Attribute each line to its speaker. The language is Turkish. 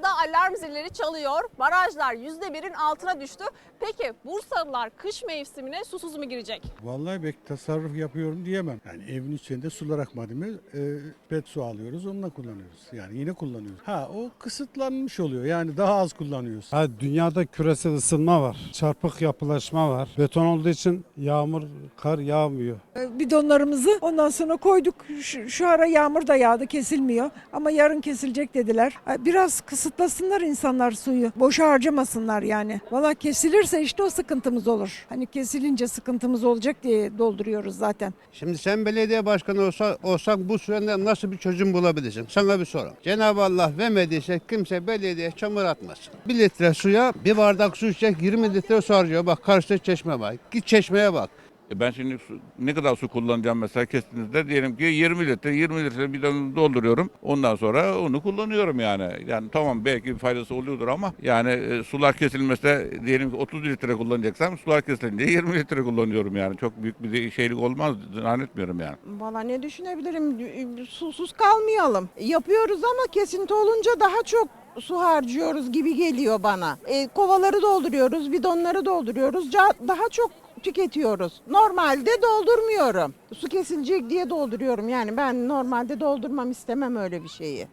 Speaker 1: Bursa'da alarm zilleri çalıyor. Barajlar %1'in altına düştü. Peki Bursalılar kış mevsimine susuz mu girecek?
Speaker 2: Vallahi pek tasarruf yapıyorum diyemem. Yani evin içinde sular akmadı mı e, pet su alıyoruz onunla kullanıyoruz. Yani yine kullanıyoruz. Ha o kısıtlanmış oluyor yani daha az kullanıyoruz.
Speaker 3: Ha, dünyada küresel ısınma var. Çarpık yapılaşma var. Beton olduğu için yağmur, kar yağmıyor.
Speaker 4: bidonlarımızı ondan sonra koyduk. Şu, şu ara yağmur da yağdı kesilmiyor ama yarın kesilecek dediler. Biraz kısıtlasınlar insanlar suyu. Boşa harcamasınlar yani. Valla kesilirse işte o sıkıntımız olur. Hani kesilince sıkıntımız olacak diye dolduruyoruz zaten.
Speaker 5: Şimdi sen belediye başkanı olsa, olsan bu sürede nasıl bir çözüm bulabilirsin? Sana bir sorum. Cenab-ı Allah vermediyse kimse belediye çamur atmasın. Bir litre suya bir bardak su içecek 20 litre su harcıyor. Bak karşıda çeşme var. Git çeşmeye bak.
Speaker 6: E Ben şimdi su- ne kadar su kullanacağım mesela kestiğinizde diyelim ki 20 litre 20 litre bidonu dolduruyorum. Ondan sonra onu kullanıyorum yani. Yani tamam belki bir faydası oluyordur ama yani e, sular kesilmese diyelim ki 30 litre kullanacaksam sular kesilince 20 litre kullanıyorum yani. Çok büyük bir şeylik olmaz zannetmiyorum yani.
Speaker 7: Valla ne düşünebilirim? Susuz kalmayalım. Yapıyoruz ama kesinti olunca daha çok su harcıyoruz gibi geliyor bana. E, kovaları dolduruyoruz, bidonları dolduruyoruz. Daha çok tüketiyoruz. Normalde doldurmuyorum. Su kesilecek diye dolduruyorum. Yani ben normalde doldurmam istemem öyle bir şeyi.